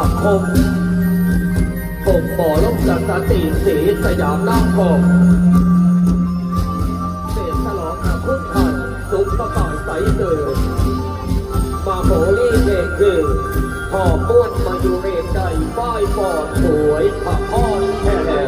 ายบ้านปักคงผมบ่อลบจากสติสีสยามน้ำคงเศษฉลองอาคุกพันสุขประกายใสเดินมาโหลี่เด็กคือพอป้วนมาอยู่เรศใดป้ายปอดสวยผะอ้อนแค่แหค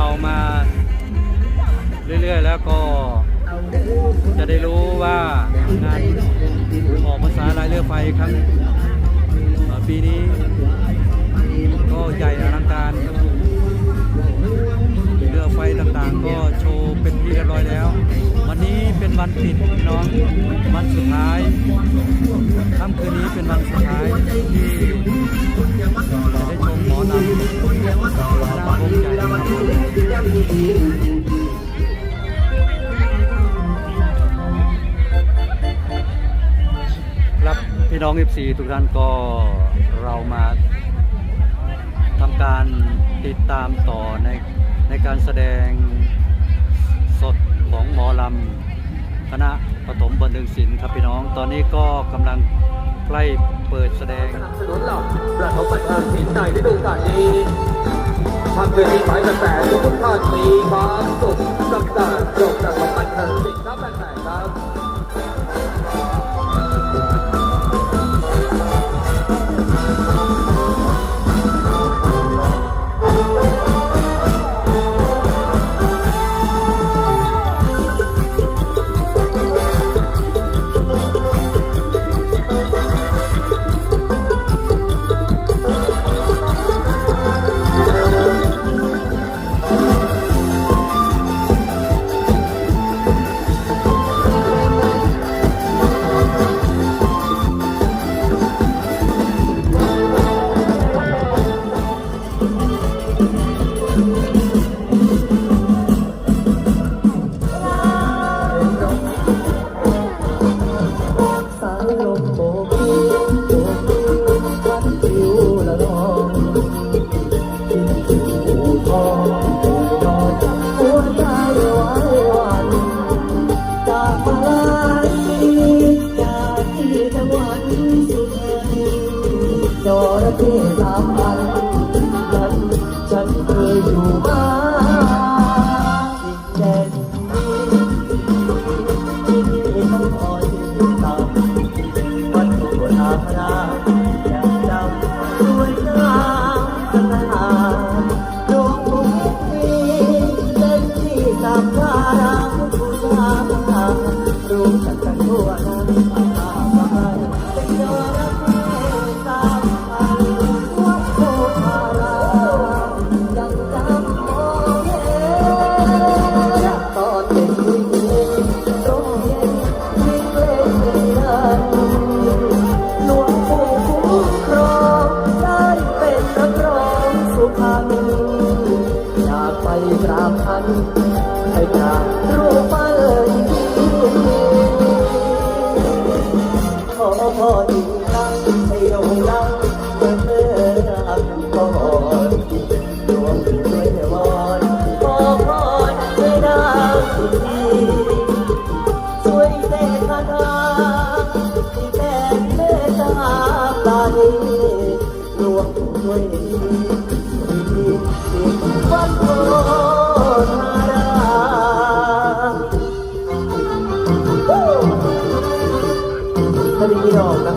เรามาเรื่อยๆ แล้วก็จะได้รู้ว่างานออกภาษาลายเรือไฟครั้งปีนี้ก็ใหญ่อลังการเรือไฟต่างๆ ก็โชว์เป็นที่เรียบร้อยแล้ว นี้เป็นวันปิดพี่น้องวันสุดท้ายค่ำคืนนี้เป็นวันสุดท้ายที่ได้ชมหมอลำหน้าวงใหญ่ครับครับพี่น้อง FC ทุกท่านก็เรามาทำการติดตามต่อในในการแสดงสด ของหมอลำคณะปฐมบันเทิงศิลป์ครับพี่น้อง ตอนนี้ก็กำลังใกล้เปิดแสดงสนับสนุนเราประถมบันเทิงศิลป์ในฤดูกาลนี้ทำเพื่อที่หมายกระแสทุกท่านมีความสุขสักการจบประถมบันเทิง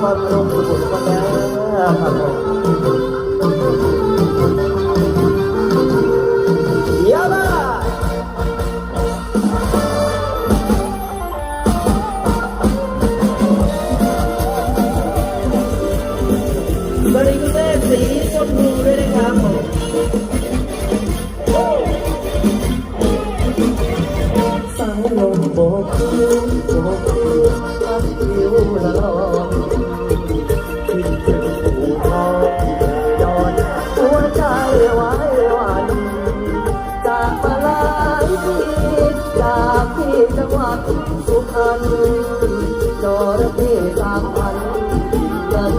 พี่น้องนครพนมสุโข จอระเข้สามพันกัน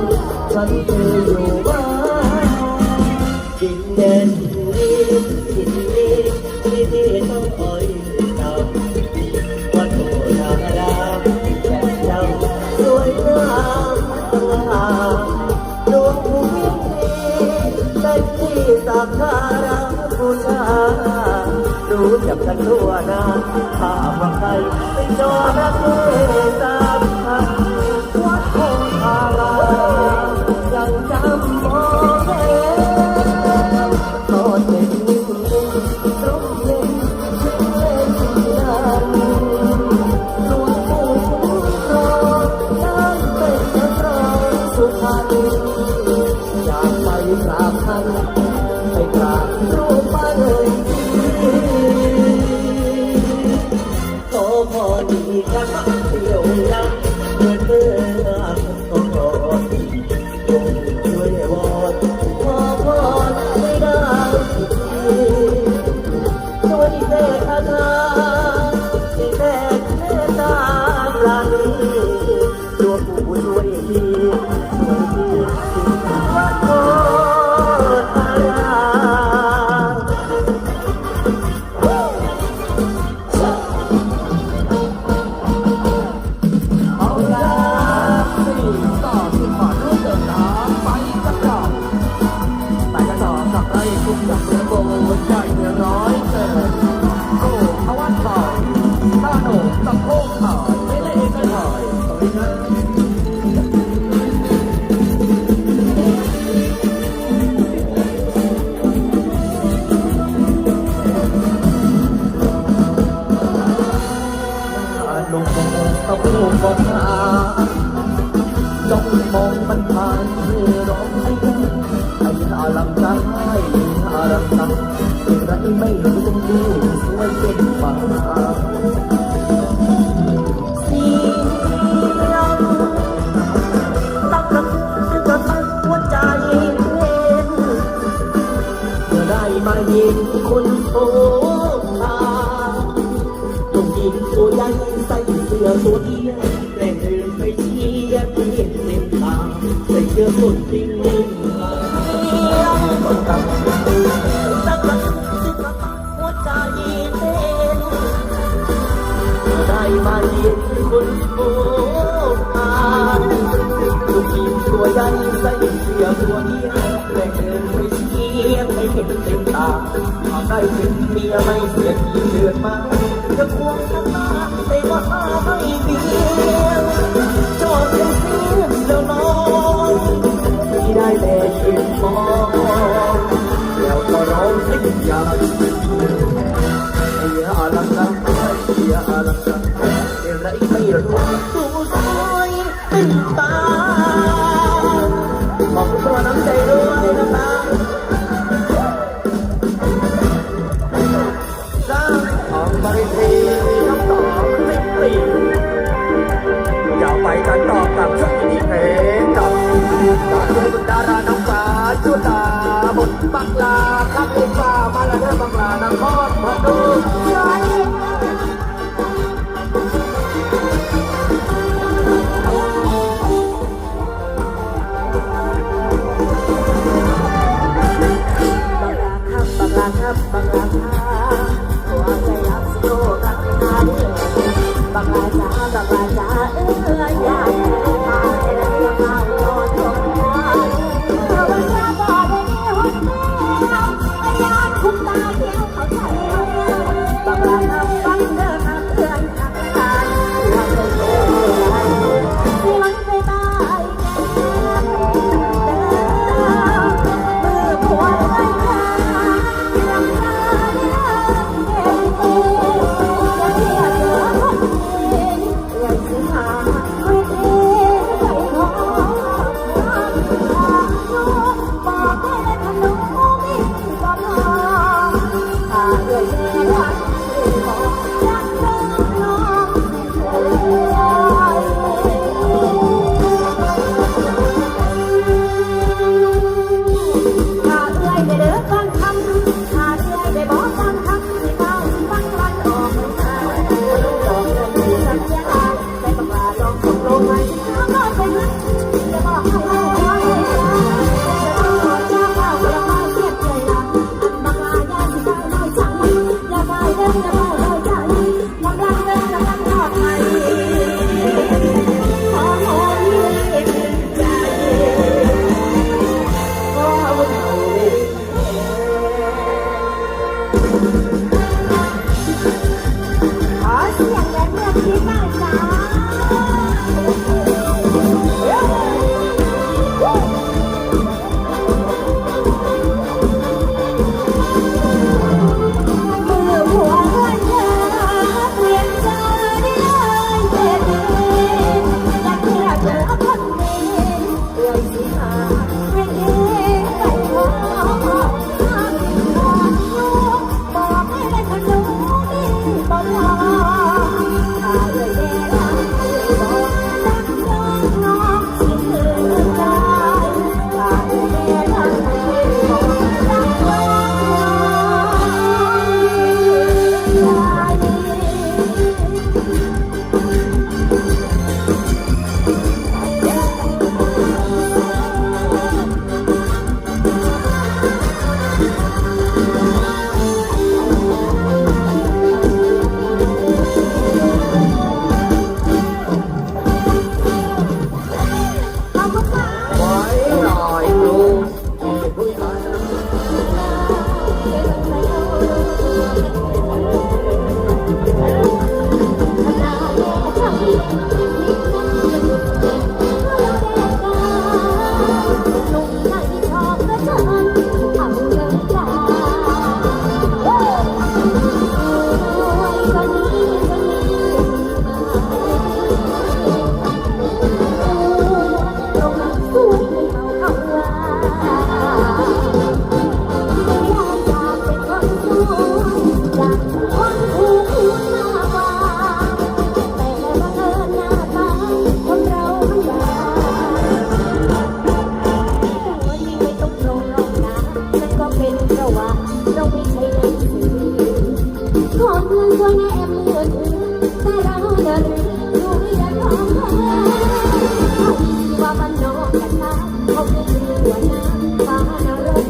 ฉันเคยอยู่บ้านดินแดนนี้ดินนี้ที่ที่ต้องคอยเำวัดโบราณรามแก่เจ้าสวยงามสง่าดวงภูมิเป็นที่สักการะบูชารู้จักกันทั่วหน้าข้าว่าใครเป็นจระเข้สาม สาคัญไห้กลา สุดจริงคนต่ำสักวันสิครับหัวใจเต้นได้มาเรียนคนโบราณลูกทีมตัวยันใส่เสื้อตัวเนี้ยแต่เดินไปเสีไม่เห็นเต็มตาได้เป็นเมียไม่เสียทีเดือนมาจะควงกัาแต่ว่าไม่ดี ได้แต่คิดมองแล้วก็ร้องเสียงยาเฮียอลังการเฮียอลังการเฮียไรไม่รู้ น้ำราอน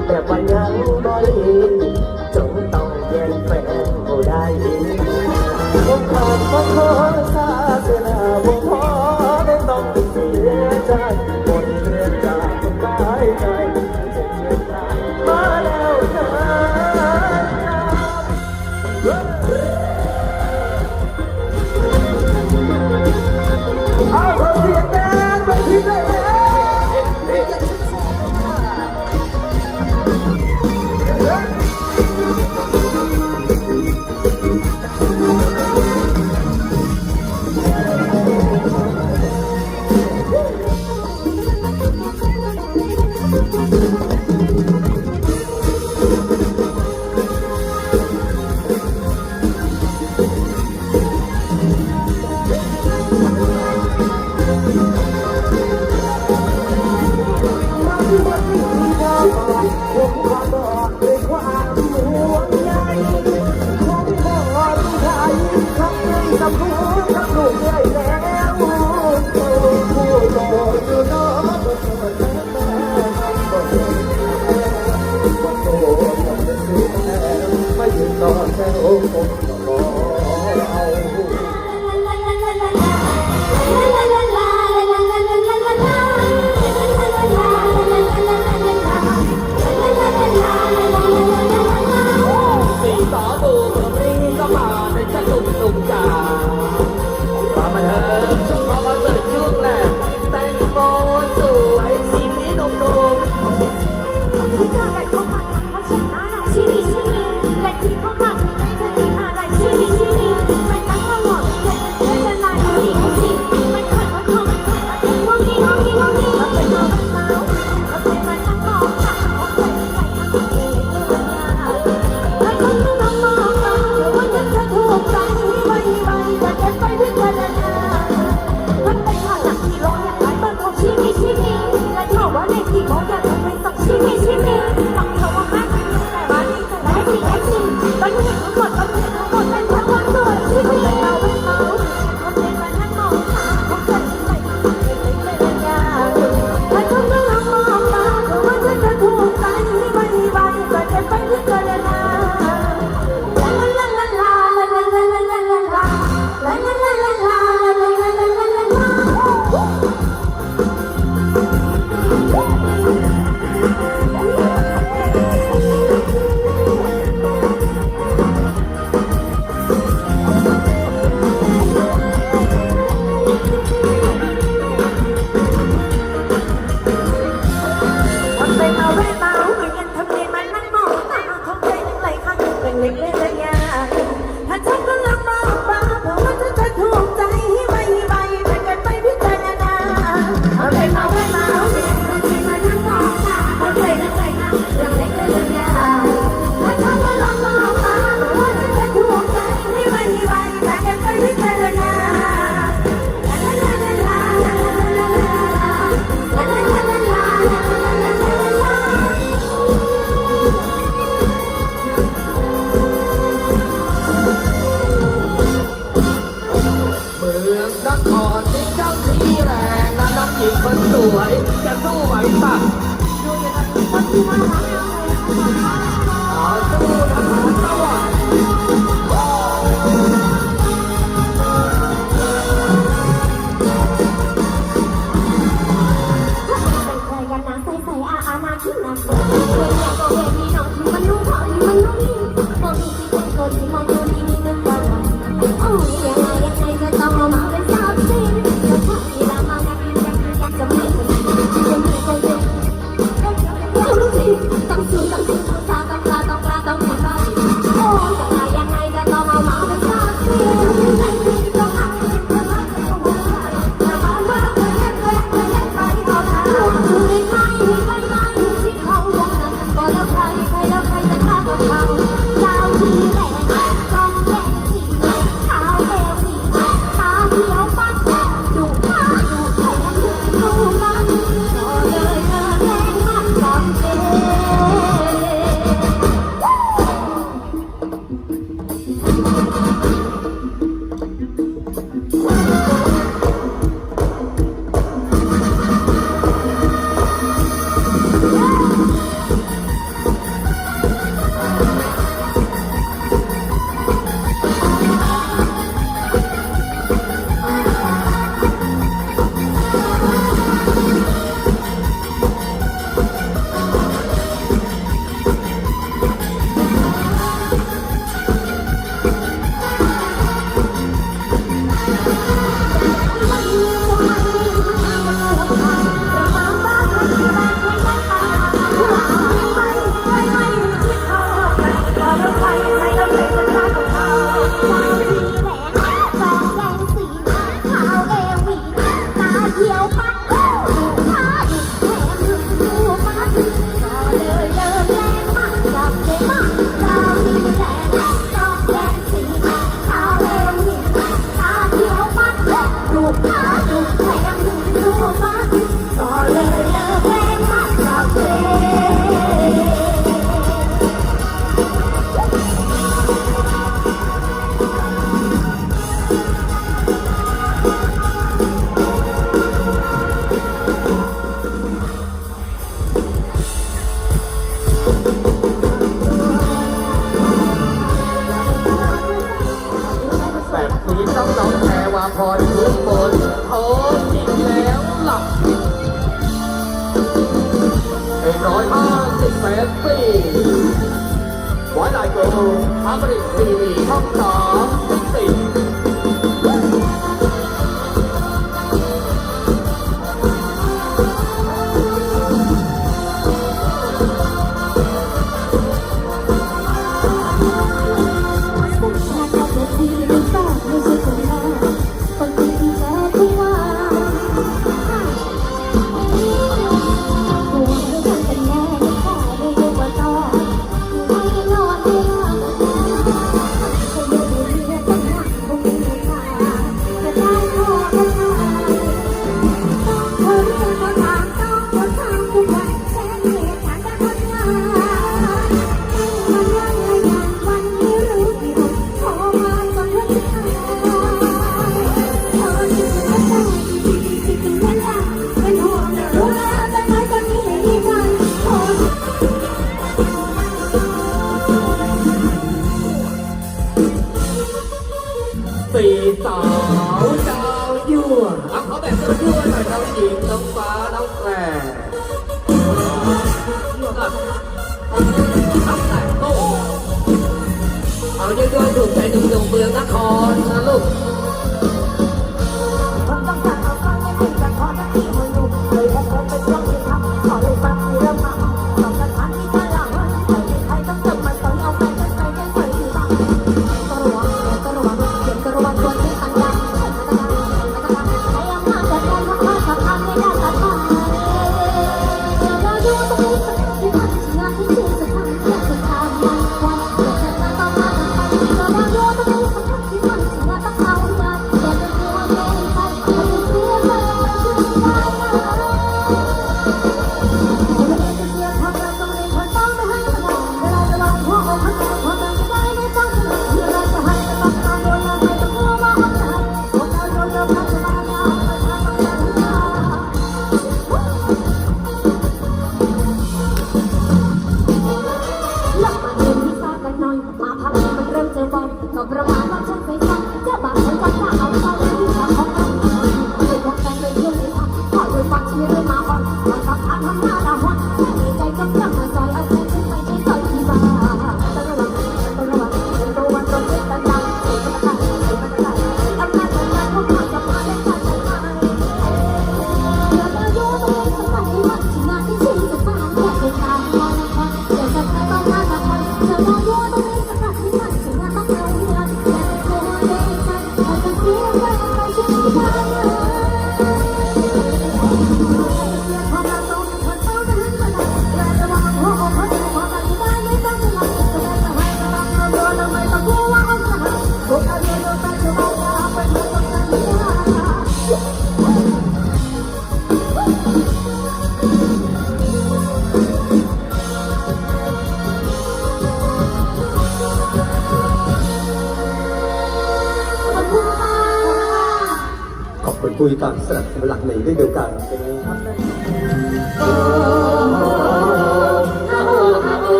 ำแบบว่ายังบ่ลีจงต้องแย่งแฟนบ่ได้ผมขาดก็ขอซาเสนาวง